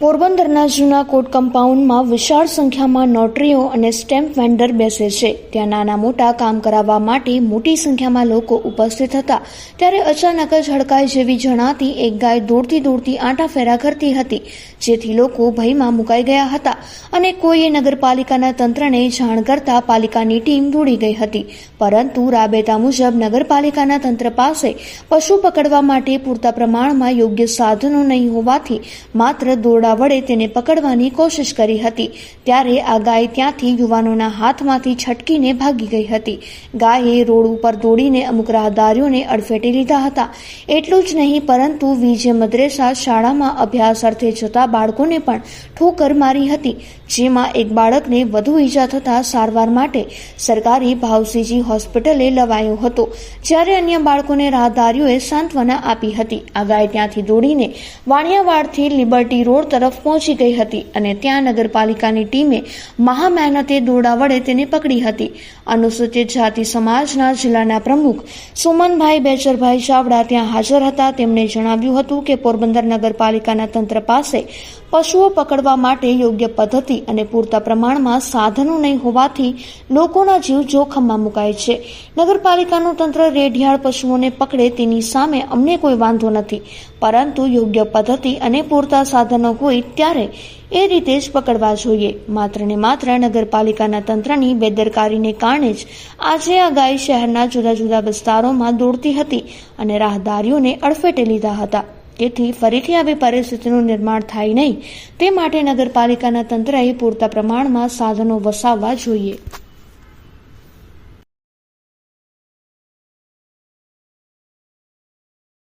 પોરબંદરના જૂના કોર્ટ કમ્પાઉન્ડમાં વિશાળ સંખ્યામાં નોટરીઓ અને સ્ટેમ્પ વેન્ડર બેસે છે. ત્યાં નાના મોટા કામ કરાવવા માટે મોટી સંખ્યામાં લોકો ઉપસ્થિત હતા. ત્યારે અચાનક જ હડકાઈ જેવી જણાતી એક ગાય દોડતી દોડતી આંટા ફેરા કરતી હતી, જેથી લોકો ભયમાં મુકાઈ ગયા હતા અને કોઈએ નગરપાલિકાના તંત્રને જાણ કરતા પાલિકાની ટીમ દોડી ગઈ હતી. પરંતુ રાબેતા મુજબ નગરપાલિકાના તંત્ર પાસે પશુ પકડવા માટે પૂરતા પ્રમાણમાં યોગ્ય સાધનો નહીં હોવાથી માત્ર દોરડા વડે તેને પકડવાની કોશિશ કરી હતી. ત્યારે આ ગાય ત્યાંથી યુવાનોના હાથમાંથી છટકીને ભાગી ગઈ હતી. ગાયે રોડ ઉપર દોડીને અમુક રાહદારીઓને અડફેટે લીધા હતા. એટલું જ નહીં, પરંતુ વીજે મદ્રેસા શાળામાં અભ્યાસ અર્થે જતા બાળકોને પણ ઠોકર મારી હતી, જેમાં એક બાળકને વધુ ઈજા થતા સારવાર માટે સરકારી ભાવસીજી હોસ્પિટલે લવાયો હતો. જ્યારે અન્ય બાળકોને રાહદારીઓએ સાંત્વના આપી હતી. આ ગાય ત્યાંથી દોડીને વાણિયાવાડથી લિબર્ટી રોડ તરફ પહોંચી ગઈ હતી અને ત્યાં નગરપાલિકાની ટીમે મહા મહેનતે દોરડા વડે તેને પકડી હતી. અનુસૂચિત જાતિ સમાજના જિલ્લાના પ્રમુખ સુમનભાઈ બેચરભાઈ ચાવડા ત્યાં હાજર હતા. તેમણે જણાવ્યું હતું કે પોરબંદર નગરપાલિકાના તંત્ર પાસે પશુઓ પકડવા માટે યોગ્ય પદ્ધતિ અને પૂરતા પ્રમાણમાં સાધનો નહીં હોવાથી લોકોના જીવ જોખમમાં મુકાય છે. નગરપાલિકાનું તંત્ર રેઢિયાળ પશુઓને પકડે તેની સામે અમને કોઈ વાંધો નથી. પરંતુ યોગ્ય પદ્ધતિ અને પૂરતા સાધનો હોય ત્યારે એ રીતે જ પકડવા જોઈએ. માત્ર ને માત્ર નગરપાલિકાના તંત્રની બેદરકારીને કારણે જ આજે આ ગાય શહેરના જુદા જુદા વિસ્તારોમાં દોડતી હતી અને રાહદારીઓને અડફેટે લીધા હતા. તેથી ફરીથી આવી પરિસ્થિતિનું નિર્માણ થાય નહીં. તે માટે નગરપાલિકાના તંત્રએ પૂરતા પ્રમાણમાં સાધનો વસાવવા જોઈએ.